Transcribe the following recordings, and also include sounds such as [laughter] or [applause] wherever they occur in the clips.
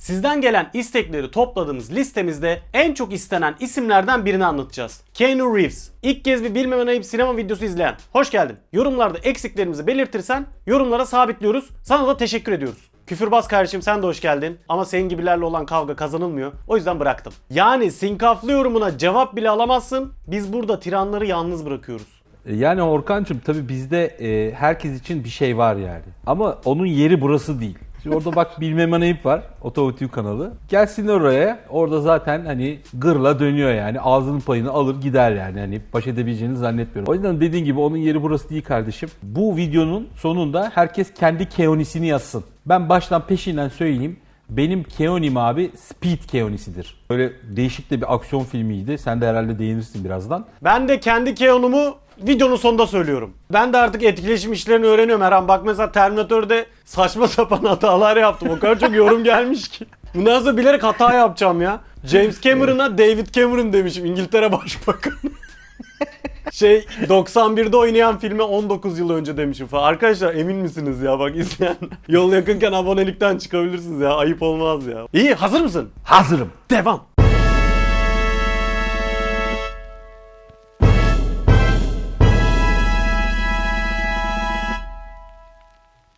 Sizden gelen istekleri topladığımız listemizde en çok istenen isimlerden birini anlatacağız. Keanu Reeves. İlk kez bir bilmemen ayıp sinema videosu izleyen. Hoş geldin. Yorumlarda eksiklerimizi belirtirsen yorumlara sabitliyoruz. Sana da teşekkür ediyoruz. Küfürbaz kardeşim sen de hoş geldin. Ama senin gibilerle olan kavga kazanılmıyor. O yüzden bıraktım. Yani sinkaflı yorumuna cevap bile alamazsın. Biz burada tiranları yalnız bırakıyoruz. E, Yani Orkancığım tabii bizde e, herkes için bir şey var yani. Ama onun yeri burası değil. Şimdi orada bak Bilmem Anayip var. Otomotiv kanalı. Gelsin oraya. Orada zaten hani gırla dönüyor yani. Ağzının payını alır gider yani. Hani baş edebileceğini zannetmiyorum. O yüzden dediğin gibi onun yeri burası değil kardeşim. Bu videonun sonunda herkes kendi keonisini yazsın. Ben baştan peşinden söyleyeyim. Benim Keonim abi Speed Keonisidir. Böyle değişik de bir aksiyon filmiydi. Sen de herhalde değinirsin birazdan. Ben de kendi Keanu'mu videonun sonunda söylüyorum. Ben de artık etkileşim işlerini öğreniyorum her an. Bak mesela Terminator'da saçma [laughs] sapan hatalar yaptım. O kadar çok yorum gelmiş ki. Bundan sonra bilerek hata yapacağım ya. James Cameron'a David Cameron demişim. İngiltere [laughs] Başbakanı. [laughs] şey 91'de oynayan filme 19 yıl önce demişim falan. Arkadaşlar emin misiniz ya bak izleyen. Yol yakınken abonelikten çıkabilirsiniz ya. Ayıp olmaz ya. İyi hazır mısın? Hazırım. Devam.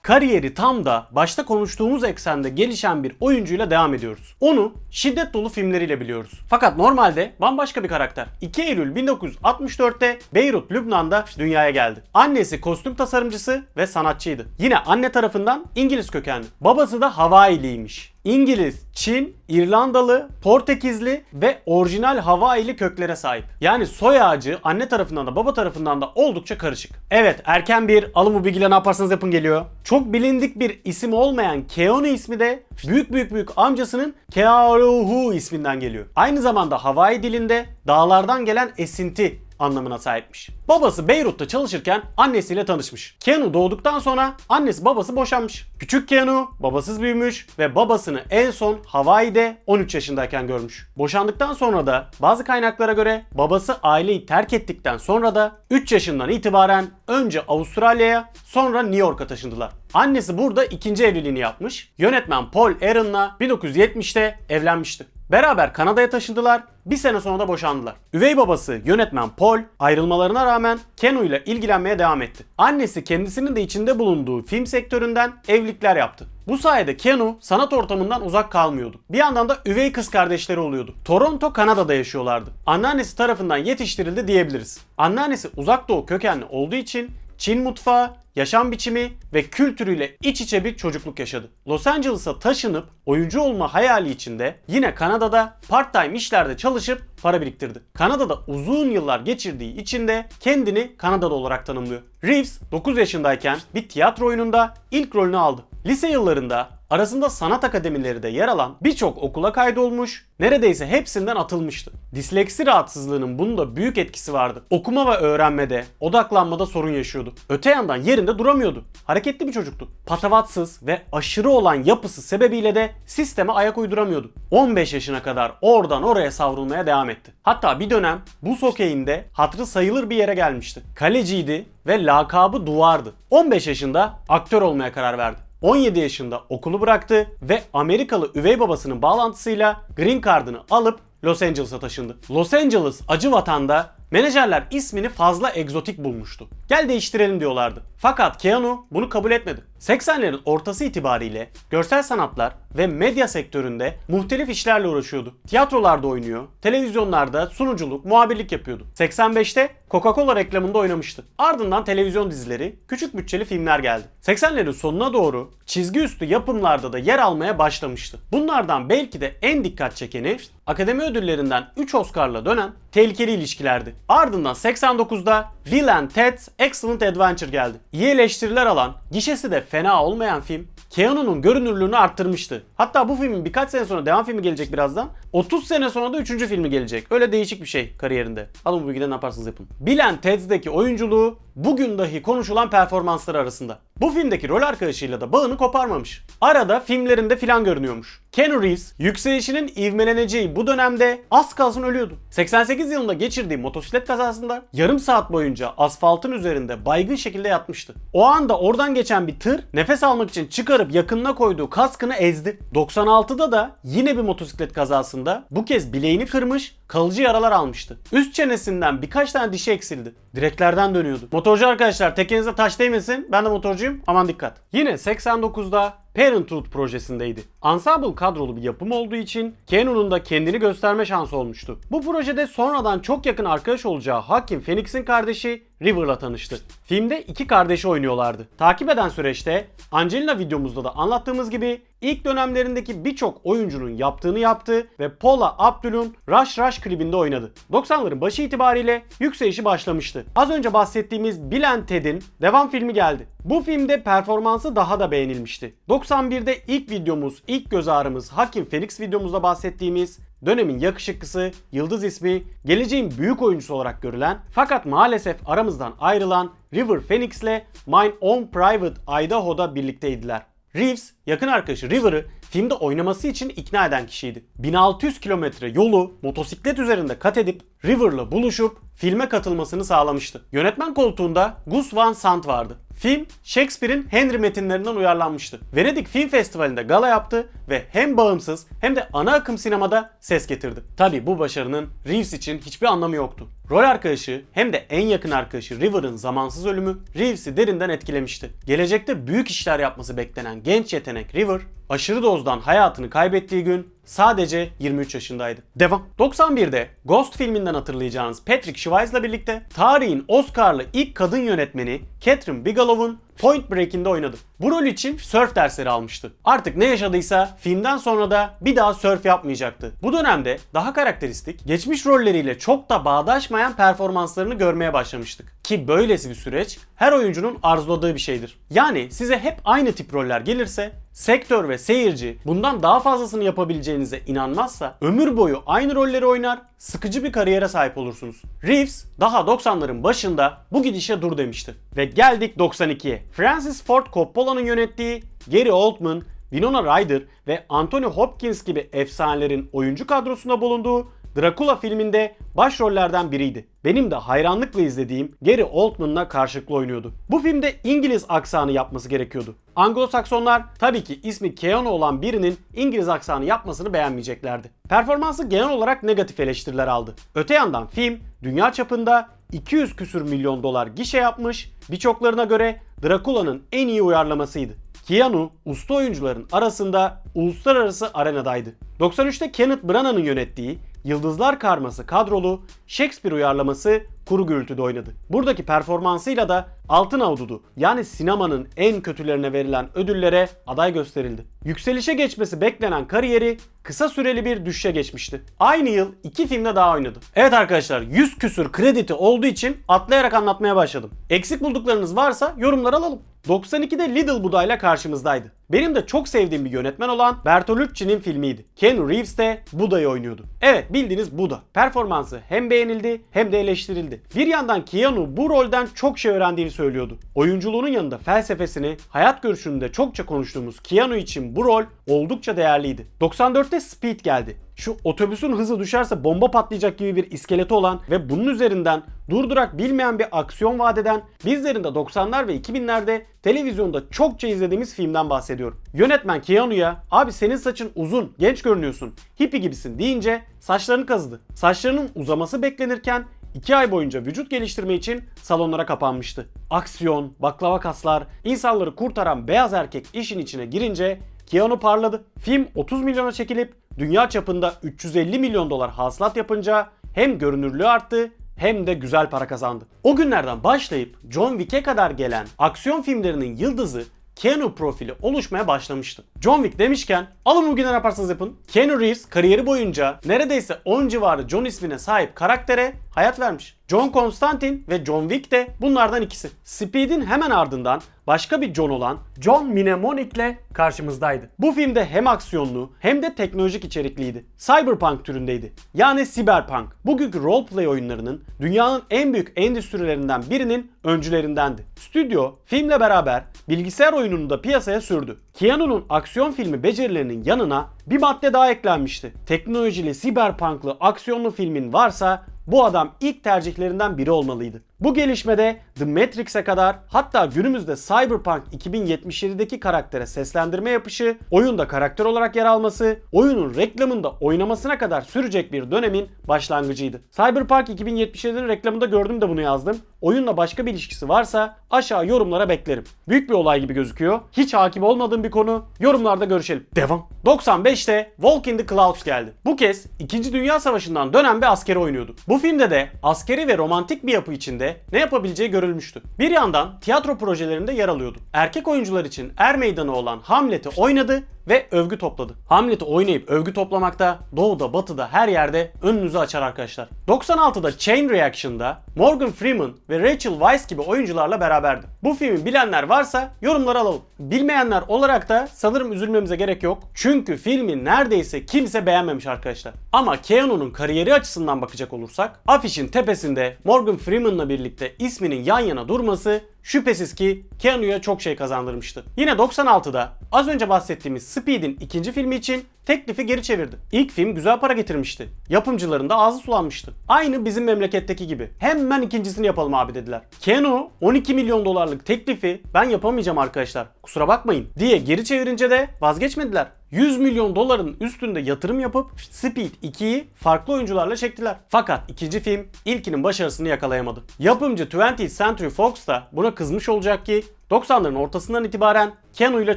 Kariyeri tam da başta konuştuğumuz eksende gelişen bir oyuncuyla devam ediyoruz. Onu şiddet dolu filmleriyle biliyoruz. Fakat normalde bambaşka bir karakter. 2 Eylül 1964'te Beyrut, Lübnan'da dünyaya geldi. Annesi kostüm tasarımcısı ve sanatçıydı. Yine anne tarafından İngiliz kökenli. Babası da Havailiymiş. İngiliz, Çin, İrlandalı, Portekizli ve orijinal Havaili köklere sahip. Yani soy ağacı anne tarafından da baba tarafından da oldukça karışık. Evet erken bir alın bu bilgiyle ne yaparsanız yapın geliyor. Çok bilindik bir isim olmayan Keonu ismi de büyük büyük büyük amcasının Kearuhu isminden geliyor. Aynı zamanda Hawaii dilinde dağlardan gelen esinti anlamına sahipmiş. Babası Beyrut'ta çalışırken annesiyle tanışmış. Keanu doğduktan sonra annesi babası boşanmış. Küçük Keanu babasız büyümüş ve babasını en son Hawaii'de 13 yaşındayken görmüş. Boşandıktan sonra da bazı kaynaklara göre babası aileyi terk ettikten sonra da 3 yaşından itibaren önce Avustralya'ya sonra New York'a taşındılar. Annesi burada ikinci evliliğini yapmış. Yönetmen Paul Aaron'la 1970'te evlenmişti. Beraber Kanada'ya taşındılar. Bir sene sonra da boşandılar. Üvey babası yönetmen Paul ayrılmalarına rağmen Keanu ile ilgilenmeye devam etti. Annesi kendisinin de içinde bulunduğu film sektöründen evlilikler yaptı. Bu sayede Keanu sanat ortamından uzak kalmıyordu. Bir yandan da üvey kız kardeşleri oluyordu. Toronto, Kanada'da yaşıyorlardı. Anneannesi tarafından yetiştirildi diyebiliriz. Anneannesi uzak doğu kökenli olduğu için Çin mutfağı, yaşam biçimi ve kültürüyle iç içe bir çocukluk yaşadı. Los Angeles'a taşınıp oyuncu olma hayali içinde yine Kanada'da part-time işlerde çalışıp para biriktirdi. Kanada'da uzun yıllar geçirdiği için de kendini Kanadalı olarak tanımlıyor. Reeves 9 yaşındayken bir tiyatro oyununda ilk rolünü aldı. Lise yıllarında arasında sanat akademileri de yer alan birçok okula kaydolmuş, neredeyse hepsinden atılmıştı. Disleksi rahatsızlığının bunda büyük etkisi vardı. Okuma ve öğrenmede, odaklanmada sorun yaşıyordu. Öte yandan yerinde duramıyordu. Hareketli bir çocuktu. Patavatsız ve aşırı olan yapısı sebebiyle de sisteme ayak uyduramıyordu. 15 yaşına kadar oradan oraya savrulmaya devam etti. Hatta bir dönem bu sokeyinde hatrı sayılır bir yere gelmişti. Kaleciydi ve lakabı Duvardı. 15 yaşında aktör olmaya karar verdi. 17 yaşında okulu bıraktı ve Amerikalı üvey babasının bağlantısıyla Green Card'ını alıp Los Angeles'a taşındı. Los Angeles acı vatanda menajerler ismini fazla egzotik bulmuştu. Gel değiştirelim diyorlardı. Fakat Keanu bunu kabul etmedi. 80'lerin ortası itibariyle görsel sanatlar ve medya sektöründe muhtelif işlerle uğraşıyordu. Tiyatrolarda oynuyor, televizyonlarda sunuculuk, muhabirlik yapıyordu. 85'te Coca-Cola reklamında oynamıştı. Ardından televizyon dizileri, küçük bütçeli filmler geldi. 80'lerin sonuna doğru çizgi üstü yapımlarda da yer almaya başlamıştı. Bunlardan belki de en dikkat çekeni Akademi ödüllerinden 3 Oscar'la dönen Tehlikeli İlişkilerdi. Ardından 89'da Bill and Ted's Excellent Adventure geldi. İyi eleştiriler alan, gişesi de fena olmayan film Keanu'nun görünürlüğünü arttırmıştı. Hatta bu filmin birkaç sene sonra devam filmi gelecek birazdan. 30 sene sonra da 3. filmi gelecek. Öyle değişik bir şey kariyerinde. Alın bu bilgiden ne yaparsanız yapın. Bill and Ted'deki oyunculuğu bugün dahi konuşulan performansları arasında. Bu filmdeki rol arkadaşıyla da bağını koparmamış. Arada filmlerinde filan görünüyormuş. Keanu Reeves yükselişinin ivmeleneceği bu dönemde az kalsın ölüyordu. 88 yılında geçirdiği motosiklet kazasında yarım saat boyunca asfaltın üzerinde baygın şekilde yatmıştı. O anda oradan geçen bir tır nefes almak için çıkarıp yakınına koyduğu kaskını ezdi. 96'da da yine bir motosiklet kazasında bu kez bileğini kırmış, kalıcı yaralar almıştı. Üst çenesinden birkaç tane dişi eksildi. Direklerden dönüyordu. Motorcu arkadaşlar tekenize taş değmesin. Ben de motorcuyum. Aman dikkat. Yine 89'da Parenthood projesindeydi. Ensemble kadrolu bir yapım olduğu için Keanu'nun da kendini gösterme şansı olmuştu. Bu projede sonradan çok yakın arkadaş olacağı Hakim Phoenix'in kardeşi River'la tanıştı. Filmde iki kardeşi oynuyorlardı. Takip eden süreçte Angelina videomuzda da anlattığımız gibi ilk dönemlerindeki birçok oyuncunun yaptığını yaptı ve Paula Abdul'un Rush Rush klibinde oynadı. 90'ların başı itibariyle yükselişi başlamıştı. Az önce bahsettiğimiz Bill Ted'in devam filmi geldi. Bu filmde performansı daha da beğenilmişti. 91'de ilk videomuz, ilk göz ağrımız Hakim Phoenix videomuzda bahsettiğimiz dönemin yakışıklısı, yıldız ismi, geleceğin büyük oyuncusu olarak görülen fakat maalesef aramızdan ayrılan River Phoenix ile Mine Own Private Idaho'da birlikteydiler. Reeves, yakın arkadaşı River'ı filmde oynaması için ikna eden kişiydi. 1600 kilometre yolu motosiklet üzerinde kat edip River'la buluşup filme katılmasını sağlamıştı. Yönetmen koltuğunda Gus Van Sant vardı. Film Shakespeare'in Henry metinlerinden uyarlanmıştı. Venedik Film Festivali'nde gala yaptı ve hem bağımsız hem de ana akım sinemada ses getirdi. Tabi bu başarının Reeves için hiçbir anlamı yoktu. Rol arkadaşı hem de en yakın arkadaşı River'ın zamansız ölümü Reeves'i derinden etkilemişti. Gelecekte büyük işler yapması beklenen genç yetenek River, aşırı dozdan hayatını kaybettiği gün sadece 23 yaşındaydı. Devam. 91'de Ghost filminden hatırlayacağınız Patrick Swayze'la birlikte tarihin Oscar'lı ilk kadın yönetmeni Catherine Bigelow'un Point Break'inde oynadı. Bu rol için surf dersleri almıştı. Artık ne yaşadıysa filmden sonra da bir daha surf yapmayacaktı. Bu dönemde daha karakteristik, geçmiş rolleriyle çok da bağdaşmayan performanslarını görmeye başlamıştık. Ki böylesi bir süreç her oyuncunun arzuladığı bir şeydir. Yani size hep aynı tip roller gelirse sektör ve seyirci bundan daha fazlasını yapabileceğinize inanmazsa ömür boyu aynı rolleri oynar, sıkıcı bir kariyere sahip olursunuz. Reeves daha 90'ların başında bu gidişe dur demişti. Ve geldik 92'ye. Francis Ford Coppola'nın yönettiği Gary Oldman, Winona Ryder ve Anthony Hopkins gibi efsanelerin oyuncu kadrosunda bulunduğu Dracula filminde başrollerden biriydi. Benim de hayranlıkla izlediğim Gary Oldman'la karşılıklı oynuyordu. Bu filmde İngiliz aksanı yapması gerekiyordu. Anglo-Saksonlar tabii ki ismi Keanu olan birinin İngiliz aksanı yapmasını beğenmeyeceklerdi. Performansı genel olarak negatif eleştiriler aldı. Öte yandan film dünya çapında 200 küsür milyon dolar gişe yapmış, birçoklarına göre Dracula'nın en iyi uyarlamasıydı. Keanu usta oyuncuların arasında uluslararası arenadaydı. 93'te Kenneth Branagh'ın yönettiği Yıldızlar Karması kadrolu Shakespeare uyarlaması Kuru Gürültü'de oynadı. Buradaki performansıyla da Altın Avududu yani sinemanın en kötülerine verilen ödüllere aday gösterildi. Yükselişe geçmesi beklenen kariyeri kısa süreli bir düşüşe geçmişti. Aynı yıl iki filmde daha oynadı. Evet arkadaşlar 100 küsür krediti olduğu için atlayarak anlatmaya başladım. Eksik bulduklarınız varsa yorumlara alalım. 92'de Little Buddha ile karşımızdaydı. Benim de çok sevdiğim bir yönetmen olan Bertolucci'nin filmiydi. Keanu Reeves de Buda'yı oynuyordu. Evet bildiğiniz Buda. Performansı hem beğenildi hem de eleştirildi. Bir yandan Keanu bu rolden çok şey öğrendiğini söylüyordu. Oyunculuğunun yanında felsefesini, hayat görüşünü de çokça konuştuğumuz Keanu için bu rol oldukça değerliydi. 94'te Speed geldi şu otobüsün hızı düşerse bomba patlayacak gibi bir iskeleti olan ve bunun üzerinden durdurak bilmeyen bir aksiyon vadeden bizlerin de 90'lar ve 2000'lerde televizyonda çokça izlediğimiz filmden bahsediyorum. Yönetmen Keanu'ya abi senin saçın uzun, genç görünüyorsun, hippie gibisin deyince saçlarını kazıdı. Saçlarının uzaması beklenirken 2 ay boyunca vücut geliştirme için salonlara kapanmıştı. Aksiyon, baklava kaslar, insanları kurtaran beyaz erkek işin içine girince Keanu parladı. Film 30 milyona çekilip dünya çapında 350 milyon dolar hasılat yapınca hem görünürlüğü arttı hem de güzel para kazandı. O günlerden başlayıp John Wick'e kadar gelen aksiyon filmlerinin yıldızı Keanu profili oluşmaya başlamıştı. John Wick demişken alın bugün ne yaparsanız yapın. Keanu Reeves kariyeri boyunca neredeyse 10 civarı John ismine sahip karaktere hayat vermiş. John Constantine ve John Wick de bunlardan ikisi. Speed'in hemen ardından başka bir John olan John Mnemonic ile karşımızdaydı. Bu filmde hem aksiyonlu hem de teknolojik içerikliydi. Cyberpunk türündeydi. Yani Cyberpunk. Bugünkü roleplay oyunlarının dünyanın en büyük endüstrilerinden birinin öncülerindendi. Stüdyo filmle beraber bilgisayar oyununu da piyasaya sürdü. Keanu'nun aksiyon filmi becerilerinin yanına bir madde daha eklenmişti. Teknolojili, siberpunklı, aksiyonlu filmin varsa bu adam ilk tercihlerinden biri olmalıydı. Bu gelişmede The Matrix'e kadar hatta günümüzde Cyberpunk 2077'deki karaktere seslendirme yapışı, oyunda karakter olarak yer alması, oyunun reklamında oynamasına kadar sürecek bir dönemin başlangıcıydı. Cyberpunk 2077'nin reklamında gördüm de bunu yazdım. Oyunla başka bir ilişkisi varsa aşağı yorumlara beklerim. Büyük bir olay gibi gözüküyor. Hiç hakim olmadığım bir konu. Yorumlarda görüşelim. Devam. 95'te Walk in the Clouds geldi. Bu kez 2. Dünya Savaşı'ndan dönen bir askeri oynuyordu. Bu filmde de askeri ve romantik bir yapı içinde ne yapabileceği görülmüştü. Bir yandan tiyatro projelerinde yer alıyordu. Erkek oyuncular için er meydanı olan Hamlet'i oynadı ve övgü topladı. Hamlet'i oynayıp övgü toplamakta doğuda batıda her yerde önünüzü açar arkadaşlar. 96'da Chain Reaction'da Morgan Freeman ve Rachel Weisz gibi oyuncularla beraberdi. Bu filmi bilenler varsa yorumlara alalım. Bilmeyenler olarak da sanırım üzülmemize gerek yok. Çünkü filmi neredeyse kimse beğenmemiş arkadaşlar. Ama Keanu'nun kariyeri açısından bakacak olursak afişin tepesinde Morgan Freeman'la birlikte isminin yan yana durması şüphesiz ki Keanu'ya çok şey kazandırmıştı. Yine 96'da az önce bahsettiğimiz Speed'in ikinci filmi için teklifi geri çevirdi. İlk film güzel para getirmişti. Yapımcıların da ağzı sulanmıştı. Aynı bizim memleketteki gibi. Hemen ikincisini yapalım abi dediler. Keanu 12 milyon dolarlık teklifi ben yapamayacağım arkadaşlar kusura bakmayın diye geri çevirince de vazgeçmediler. 100 milyon doların üstünde yatırım yapıp Speed 2'yi farklı oyuncularla çektiler. Fakat ikinci film ilkinin başarısını yakalayamadı. Yapımcı 20th Century Fox da buna kızmış olacak ki 90'ların ortasından itibaren Keanu ile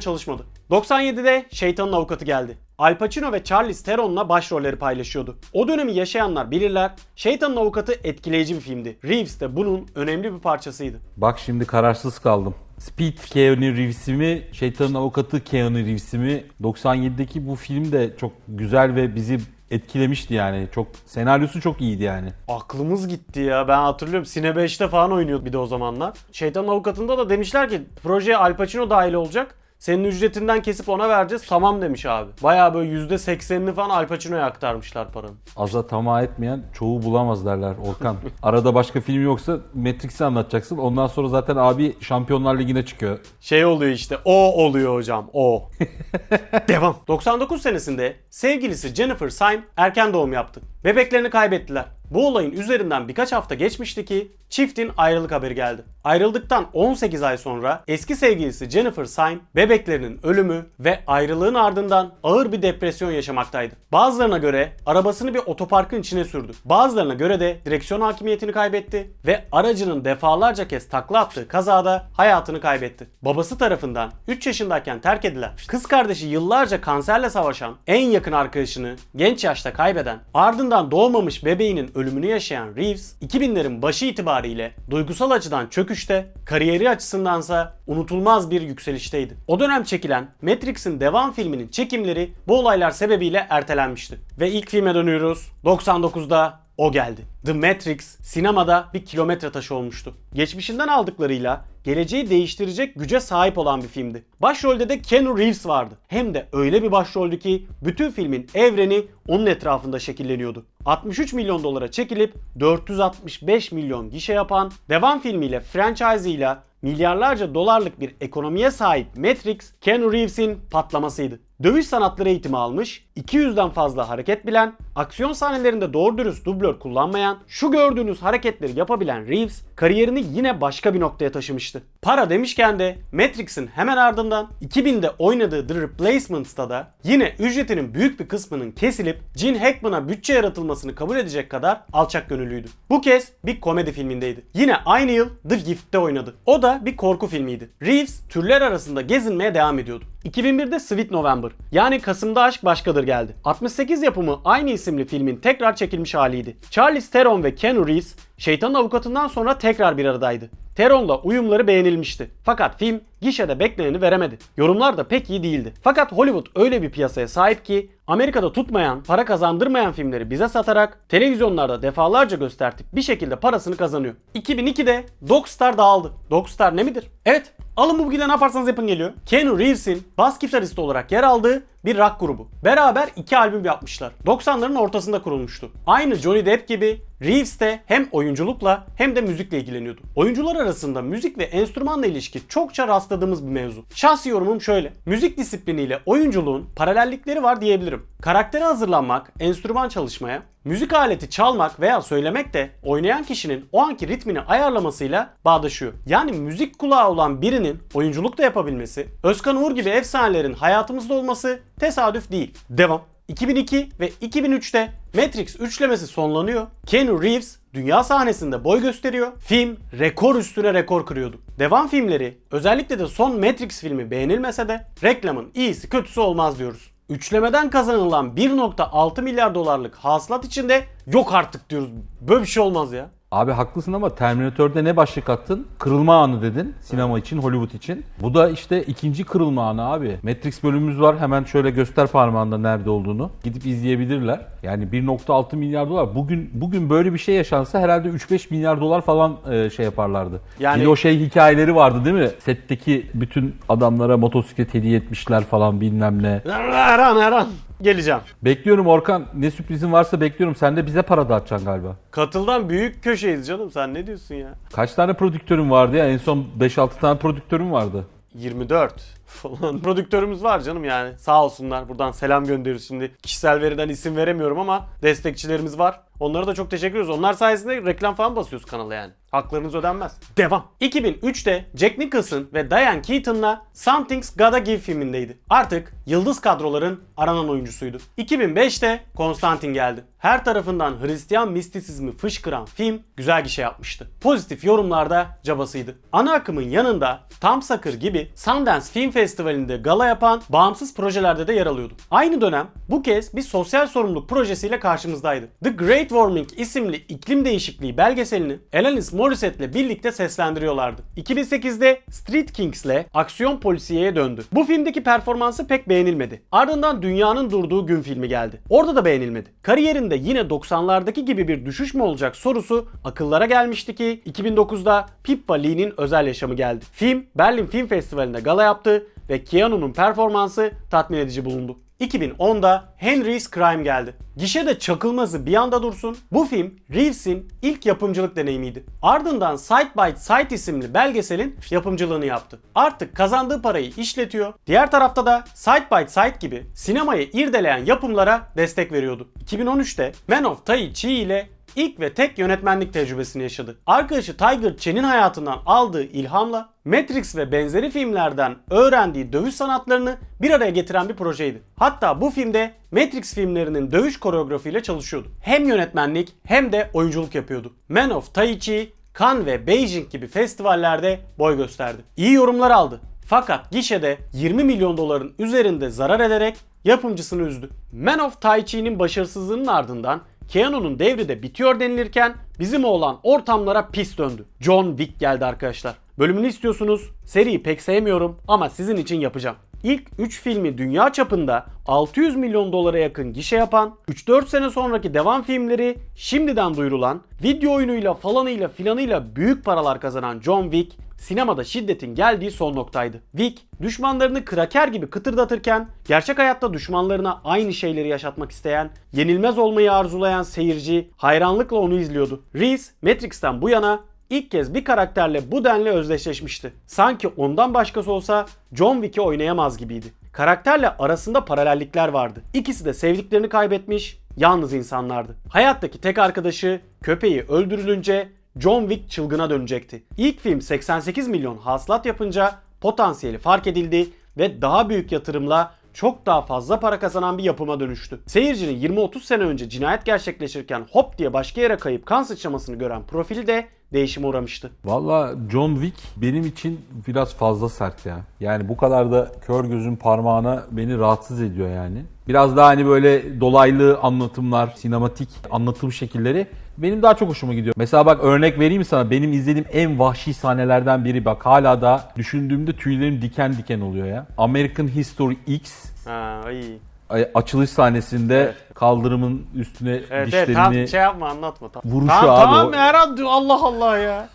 çalışmadı. 97'de Şeytanın Avukatı geldi. Al Pacino ve Charlize Theron'la başrolleri paylaşıyordu. O dönemi yaşayanlar bilirler. Şeytanın Avukatı etkileyici bir filmdi. Reeves de bunun önemli bir parçasıydı. Bak şimdi kararsız kaldım. Speed Keanu Reeves'i mi, Şeytanın Avukatı Keanu Reeves'i mi? 97'deki bu film de çok güzel ve bizi etkilemişti yani. Çok senaryosu çok iyiydi yani. Aklımız gitti ya. Ben hatırlıyorum. Sine 5'te falan oynuyordu bir de o zamanlar. Şeytanın Avukatı'nda da demişler ki projeye Al Pacino dahil olacak. Senin ücretinden kesip ona vereceğiz. Tamam demiş abi. Bayağı böyle %80'ini falan Al Pacino'ya aktarmışlar paranın. Aza tamah etmeyen çoğu bulamaz derler Orkan. [laughs] Arada başka film yoksa Matrix'i anlatacaksın. Ondan sonra zaten abi Şampiyonlar Ligi'ne çıkıyor. Şey oluyor işte. O oluyor hocam. O. [laughs] Devam. 99 senesinde sevgilisi Jennifer Syme erken doğum yaptı. Bebeklerini kaybettiler. Bu olayın üzerinden birkaç hafta geçmişti ki çiftin ayrılık haberi geldi. Ayrıldıktan 18 ay sonra eski sevgilisi Jennifer Syme bebeklerinin ölümü ve ayrılığın ardından ağır bir depresyon yaşamaktaydı. Bazılarına göre arabasını bir otoparkın içine sürdü. Bazılarına göre de direksiyon hakimiyetini kaybetti ve aracının defalarca kez takla attığı kazada hayatını kaybetti. Babası tarafından 3 yaşındayken terk edilen, kız kardeşi yıllarca kanserle savaşan, en yakın arkadaşını genç yaşta kaybeden, ardından doğmamış bebeğinin ölümünü yaşayan Reeves, 2000'lerin başı itibariyle duygusal açıdan çöküşte, kariyeri açısındansa unutulmaz bir yükselişteydi. O dönem çekilen Matrix'in devam filminin çekimleri bu olaylar sebebiyle ertelenmişti. Ve ilk filme dönüyoruz. 99'da o geldi. The Matrix sinemada bir kilometre taşı olmuştu. Geçmişinden aldıklarıyla geleceği değiştirecek güce sahip olan bir filmdi. Başrolde de Keanu Reeves vardı. Hem de öyle bir başroldü ki bütün filmin evreni onun etrafında şekilleniyordu. 63 milyon dolara çekilip 465 milyon gişe yapan devam filmiyle franchise milyarlarca dolarlık bir ekonomiye sahip Matrix, Keanu Reeves'in patlamasıydı. Dövüş sanatları eğitimi almış, 200'den fazla hareket bilen, aksiyon sahnelerinde doğru dürüst dublör kullanmayan, şu gördüğünüz hareketleri yapabilen Reeves, kariyerini yine başka bir noktaya taşımıştı. Para demişken de Matrix'in hemen ardından 2000'de oynadığı The Replacements'ta da yine ücretinin büyük bir kısmının kesilip Gene Hackman'a bütçe yaratılmasını kabul edecek kadar alçak gönüllüydü. Bu kez bir komedi filmindeydi. Yine aynı yıl The Gift'te oynadı. O da bir korku filmiydi. Reeves türler arasında gezinmeye devam ediyordu. 2001'de Sweet November yani Kasım'da Aşk Başkadır geldi. 68 yapımı aynı isimli filmin tekrar çekilmiş haliydi. Charlize Theron ve Keanu Reeves Şeytanın Avukatı'ndan sonra tekrar bir aradaydı. Theron'la uyumları beğenilmişti. Fakat film gişede bekleneni veremedi. Yorumlar da pek iyi değildi. Fakat Hollywood öyle bir piyasaya sahip ki Amerika'da tutmayan, para kazandırmayan filmleri bize satarak televizyonlarda defalarca göstertip bir şekilde parasını kazanıyor. 2002'de Dogstar dağıldı. Dogstar ne midir? Evet, alın bu bilgiyle ne yaparsanız yapın geliyor. Keanu Reeves'in bas gitaristi olarak yer aldığı bir rock grubu. Beraber iki albüm yapmışlar. 90'ların ortasında kurulmuştu. Aynı Johnny Depp gibi Reeves de hem oyunculukla hem de müzikle ilgileniyordu. Oyuncular arasında müzik ve enstrümanla ilişki çokça rastladığımız bir mevzu. Şahsi yorumum şöyle. Müzik disipliniyle oyunculuğun paralellikleri var diyebilirim. Karaktere hazırlanmak, enstrüman çalışmaya, müzik aleti çalmak veya söylemek de oynayan kişinin o anki ritmini ayarlamasıyla bağdaşıyor. Yani müzik kulağı olan birinin oyunculuk da yapabilmesi, Özkan Uğur gibi efsanelerin hayatımızda olması tesadüf değil. Devam. 2002 ve 2003'te Matrix üçlemesi sonlanıyor. Keanu Reeves dünya sahnesinde boy gösteriyor. Film rekor üstüne rekor kırıyordu. Devam filmleri özellikle de son Matrix filmi beğenilmese de reklamın iyisi kötüsü olmaz diyoruz. Üçlemeden kazanılan 1.6 milyar dolarlık hasılat içinde yok artık diyoruz. Böyle bir şey olmaz ya. Abi haklısın ama Terminator'da ne başlık attın? Kırılma anı dedin sinema için, Hollywood için. Bu da işte ikinci kırılma anı abi. Matrix bölümümüz var. Hemen şöyle göster parmağında nerede olduğunu. Gidip izleyebilirler. Yani 1.6 milyar dolar. Bugün bugün böyle bir şey yaşansa herhalde 3-5 milyar dolar falan e, şey yaparlardı. Yani- Bir o şey hikayeleri vardı değil mi? Setteki bütün adamlara motosiklet hediye etmişler falan bilmem ne. Erhan Erhan. Geleceğim. Bekliyorum Orkan. Ne sürprizin varsa bekliyorum. Sen de bize para dağıtacaksın galiba. Katıldan büyük köşeyiz canım. Sen ne diyorsun ya? Kaç tane prodüktörün vardı ya? En son 5-6 tane prodüktörün vardı. 24 [laughs] falan. Prodüktörümüz var canım yani. Sağ olsunlar. Buradan selam gönderiyoruz şimdi. Kişisel veriden isim veremiyorum ama destekçilerimiz var. Onlara da çok teşekkür ediyoruz. Onlar sayesinde reklam falan basıyoruz kanala yani. Haklarınız ödenmez. Devam. 2003'te Jack Nicholson ve Diane Keaton'la Something's Gotta Give filmindeydi. Artık yıldız kadroların aranan oyuncusuydu. 2005'te Konstantin geldi. Her tarafından Hristiyan mistisizmi fışkıran film güzel gişe yapmıştı. Pozitif yorumlarda cabasıydı. Ana akımın yanında Tam Sakır gibi Sundance Film Festivali'nde gala yapan bağımsız projelerde de yer alıyordu. Aynı dönem bu kez bir sosyal sorumluluk projesiyle karşımızdaydı. The Great Warming isimli iklim değişikliği belgeselini Alanis Morissette birlikte seslendiriyorlardı. 2008'de Street Kings'le aksiyon polisiyeye döndü. Bu filmdeki performansı pek beğenilmedi. Ardından Dünyanın Durduğu Gün filmi geldi. Orada da beğenilmedi. Kariyerinde yine 90'lardaki gibi bir düşüş mü olacak sorusu akıllara gelmişti ki 2009'da Pippa Lee'nin özel yaşamı geldi. Film Berlin Film Festivali'nde gala yaptı ve Keanu'nun performansı tatmin edici bulundu. 2010'da Henry's Crime geldi. Gişede çakılması bir anda dursun. Bu film Reeves'in ilk yapımcılık deneyimiydi. Ardından Side by Side isimli belgeselin yapımcılığını yaptı. Artık kazandığı parayı işletiyor. Diğer tarafta da Side by Side gibi sinemayı irdeleyen yapımlara destek veriyordu. 2013'te Man of Tai Chi ile ilk ve tek yönetmenlik tecrübesini yaşadı. Arkadaşı Tiger Chen'in hayatından aldığı ilhamla Matrix ve benzeri filmlerden öğrendiği dövüş sanatlarını bir araya getiren bir projeydi. Hatta bu filmde Matrix filmlerinin dövüş koreografiyle çalışıyordu. Hem yönetmenlik hem de oyunculuk yapıyordu. Man of Tai Chi, Cannes ve Beijing gibi festivallerde boy gösterdi. İyi yorumlar aldı. Fakat gişede 20 milyon doların üzerinde zarar ederek yapımcısını üzdü. Man of Tai Chi'nin başarısızlığının ardından Keanu'nun devri de bitiyor denilirken bizim oğlan ortamlara pis döndü. John Wick geldi arkadaşlar. Bölümünü istiyorsunuz. Seriyi pek sevmiyorum ama sizin için yapacağım. İlk 3 filmi dünya çapında 600 milyon dolara yakın gişe yapan, 3-4 sene sonraki devam filmleri şimdiden duyurulan, video oyunuyla falanıyla filanıyla büyük paralar kazanan John Wick, sinemada şiddetin geldiği son noktaydı. Wick, düşmanlarını kraker gibi kıtırdatırken, gerçek hayatta düşmanlarına aynı şeyleri yaşatmak isteyen, yenilmez olmayı arzulayan seyirci hayranlıkla onu izliyordu. Reese, Matrix'ten bu yana ilk kez bir karakterle bu denli özdeşleşmişti. Sanki ondan başkası olsa John Wick'i oynayamaz gibiydi. Karakterle arasında paralellikler vardı. İkisi de sevdiklerini kaybetmiş, yalnız insanlardı. Hayattaki tek arkadaşı köpeği öldürülünce John Wick çılgına dönecekti. İlk film 88 milyon hasılat yapınca potansiyeli fark edildi ve daha büyük yatırımla çok daha fazla para kazanan bir yapıma dönüştü. Seyircinin 20-30 sene önce cinayet gerçekleşirken hop diye başka yere kayıp kan sıçramasını gören profili de değişime uğramıştı. Valla John Wick benim için biraz fazla sert ya. Yani bu kadar da kör gözün parmağına beni rahatsız ediyor yani. Biraz daha hani böyle dolaylı anlatımlar, sinematik anlatım şekilleri benim daha çok hoşuma gidiyor. Mesela bak örnek vereyim sana. Benim izlediğim en vahşi sahnelerden biri bak hala da düşündüğümde tüylerim diken diken oluyor ya. American History X Ha ay- açılış sahnesinde Evet. kaldırımın üstüne Evet, evet dişlerini tamam şey yapma anlatma. Tamam. Vuruşu tamam, abi Tamam o. Erhan Allah Allah ya.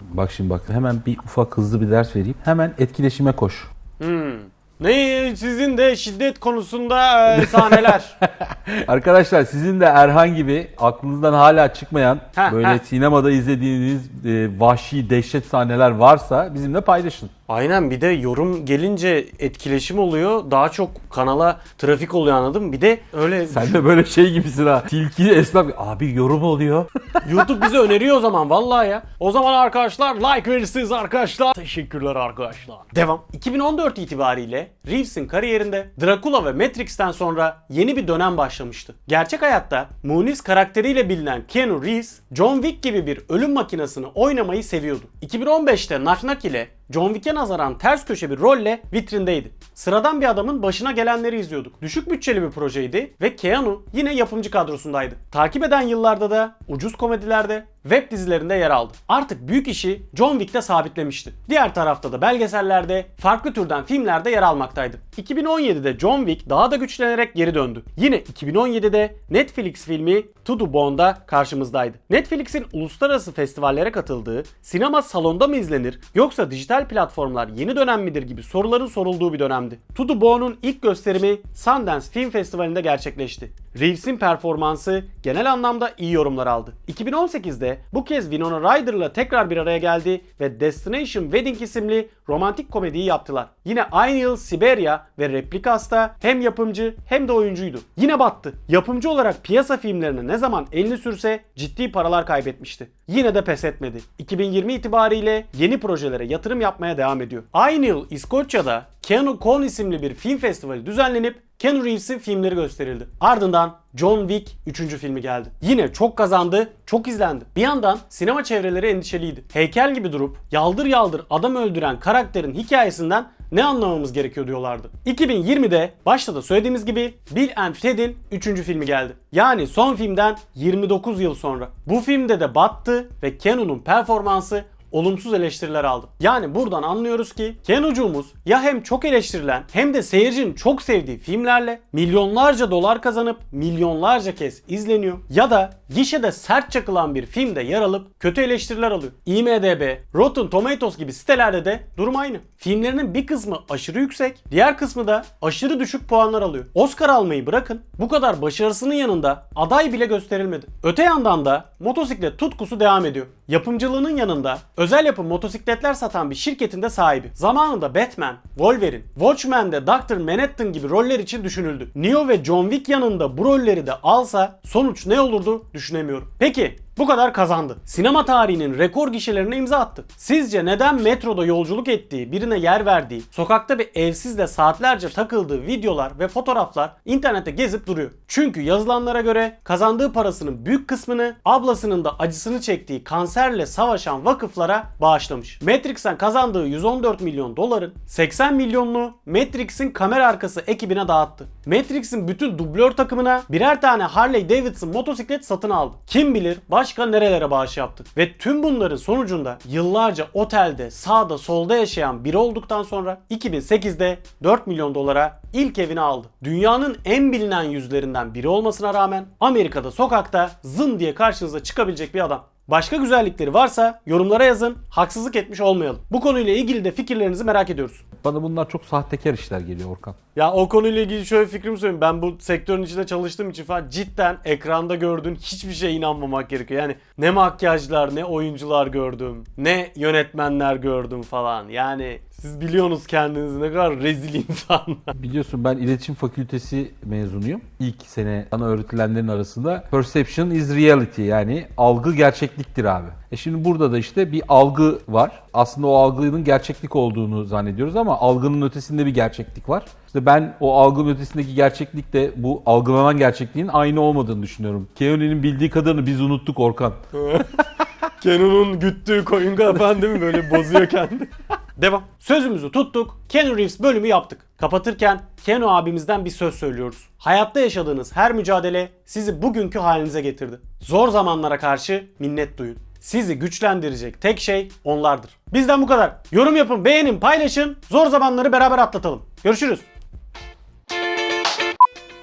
Bak şimdi bak hemen bir ufak hızlı bir ders vereyim. Hemen etkileşime koş. Hmm. Ne sizin de şiddet konusunda e, sahneler. [laughs] Arkadaşlar sizin de Erhan gibi aklınızdan hala çıkmayan Heh, böyle heh. sinemada izlediğiniz e, vahşi dehşet sahneler varsa bizimle paylaşın. Aynen bir de yorum gelince etkileşim oluyor. Daha çok kanala trafik oluyor anladım. Bir de öyle [laughs] Sen de böyle şey gibisin ha. Tilki esnaf. Abi yorum oluyor. [laughs] YouTube bize öneriyor o zaman vallahi ya. O zaman arkadaşlar like verirsiniz arkadaşlar. Teşekkürler arkadaşlar. Devam. 2014 itibariyle Reeves'in kariyerinde Dracula ve Matrix'ten sonra yeni bir dönem başlamıştı. Gerçek hayatta Muniz karakteriyle bilinen Keanu Reeves, John Wick gibi bir ölüm makinesini oynamayı seviyordu. 2015'te Knock Knock ile John Wick'e nazaran ters köşe bir rolle vitrindeydi. Sıradan bir adamın başına gelenleri izliyorduk. Düşük bütçeli bir projeydi ve Keanu yine yapımcı kadrosundaydı. Takip eden yıllarda da ucuz komedilerde, web dizilerinde yer aldı. Artık büyük işi John Wick'te sabitlemişti. Diğer tarafta da belgesellerde, farklı türden filmlerde yer almaktaydı. 2017'de John Wick daha da güçlenerek geri döndü. Yine 2017'de Netflix filmi To The Bone'da karşımızdaydı. Netflix'in uluslararası festivallere katıldığı, sinema salonda mı izlenir yoksa dijital platformlar yeni dönem midir gibi soruların sorulduğu bir dönemdi. To The Bone'un ilk gösterimi Sundance Film Festivali'nde gerçekleşti. Reeves'in performansı genel anlamda iyi yorumlar aldı. 2018'de bu kez Winona Ryder'la tekrar bir araya geldi ve Destination Wedding isimli romantik komediyi yaptılar. Yine aynı yıl Siberia ve Replikas'ta hem yapımcı hem de oyuncuydu. Yine battı. Yapımcı olarak piyasa filmlerine ne zaman elini sürse ciddi paralar kaybetmişti. Yine de pes etmedi. 2020 itibariyle yeni projelere yatırım yapmaya devam ediyor. Aynı yıl İskoçya'da Keanu Con isimli bir film festivali düzenlenip Keanu Reeves'in filmleri gösterildi. Ardından John Wick 3. filmi geldi. Yine çok kazandı, çok izlendi. Bir yandan sinema çevreleri endişeliydi. Heykel gibi durup yaldır yaldır adam öldüren karakterin hikayesinden ne anlamamız gerekiyor diyorlardı. 2020'de başta da söylediğimiz gibi Bill and Ted'in 3. filmi geldi. Yani son filmden 29 yıl sonra. Bu filmde de battı ve Keanu'nun performansı olumsuz eleştiriler aldı. Yani buradan anlıyoruz ki Kenucuğumuz ya hem çok eleştirilen hem de seyircinin çok sevdiği filmlerle milyonlarca dolar kazanıp milyonlarca kez izleniyor ya da gişede sert çakılan bir filmde yer alıp kötü eleştiriler alıyor. IMDB, Rotten Tomatoes gibi sitelerde de durum aynı. Filmlerinin bir kısmı aşırı yüksek, diğer kısmı da aşırı düşük puanlar alıyor. Oscar almayı bırakın bu kadar başarısının yanında aday bile gösterilmedi. Öte yandan da motosiklet tutkusu devam ediyor. Yapımcılığının yanında özel yapım motosikletler satan bir şirketin de sahibi. Zamanında Batman, Wolverine, Watchmen'de Dr. Manhattan gibi roller için düşünüldü. Neo ve John Wick yanında bu rolleri de alsa sonuç ne olurdu düşünemiyorum. Peki bu kadar kazandı. Sinema tarihinin rekor gişelerine imza attı. Sizce neden metroda yolculuk ettiği, birine yer verdiği, sokakta bir evsizle saatlerce takıldığı videolar ve fotoğraflar internette gezip duruyor? Çünkü yazılanlara göre kazandığı parasının büyük kısmını ablasının da acısını çektiği kanserle savaşan vakıflara bağışlamış. Matrix'ten kazandığı 114 milyon doların 80 milyonunu Matrix'in kamera arkası ekibine dağıttı. Matrix'in bütün dublör takımına birer tane Harley Davidson motosiklet satın aldı. Kim bilir başka nerelere bağış yaptı. Ve tüm bunların sonucunda yıllarca otelde sağda solda yaşayan biri olduktan sonra 2008'de 4 milyon dolara ilk evini aldı. Dünyanın en bilinen yüzlerinden biri olmasına rağmen Amerika'da sokakta zın diye karşınıza çıkabilecek bir adam. Başka güzellikleri varsa yorumlara yazın. Haksızlık etmiş olmayalım. Bu konuyla ilgili de fikirlerinizi merak ediyoruz. Bana bunlar çok sahtekar işler geliyor Orkan. Ya o konuyla ilgili şöyle fikrimi söyleyeyim. Ben bu sektörün içinde çalıştığım için falan cidden ekranda gördüğün hiçbir şeye inanmamak gerekiyor. Yani ne makyajlar, ne oyuncular gördüm, ne yönetmenler gördüm falan. Yani siz biliyorsunuz kendinizi ne kadar rezil [laughs] insanlar. Biliyorsun ben iletişim fakültesi mezunuyum. İlk sene bana öğretilenlerin arasında perception is reality yani algı gerçekliktir abi. E şimdi burada da işte bir algı var. Aslında o algının gerçeklik olduğunu zannediyoruz ama algının ötesinde bir gerçeklik var. İşte ben o algının ötesindeki gerçeklikle bu algılanan gerçekliğin aynı olmadığını düşünüyorum. Keone'nin bildiği kadarını biz unuttuk Orkan. [laughs] Kenan'ın güttüğü koyun kafan değil mi? Böyle bozuyor kendi. [laughs] Devam. Sözümüzü tuttuk. Keanu Reeves bölümü yaptık. Kapatırken Keanu abimizden bir söz söylüyoruz. Hayatta yaşadığınız her mücadele sizi bugünkü halinize getirdi. Zor zamanlara karşı minnet duyun. Sizi güçlendirecek tek şey onlardır. Bizden bu kadar. Yorum yapın, beğenin, paylaşın. Zor zamanları beraber atlatalım. Görüşürüz.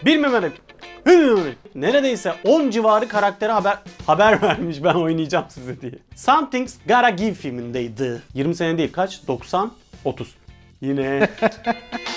Bilmemelik. Neredeyse 10 civarı karaktere haber haber [laughs] vermiş ben oynayacağım size diye. Something's Gotta Give filmindeydi. 20 sene değil kaç? 90 30. Yine [laughs]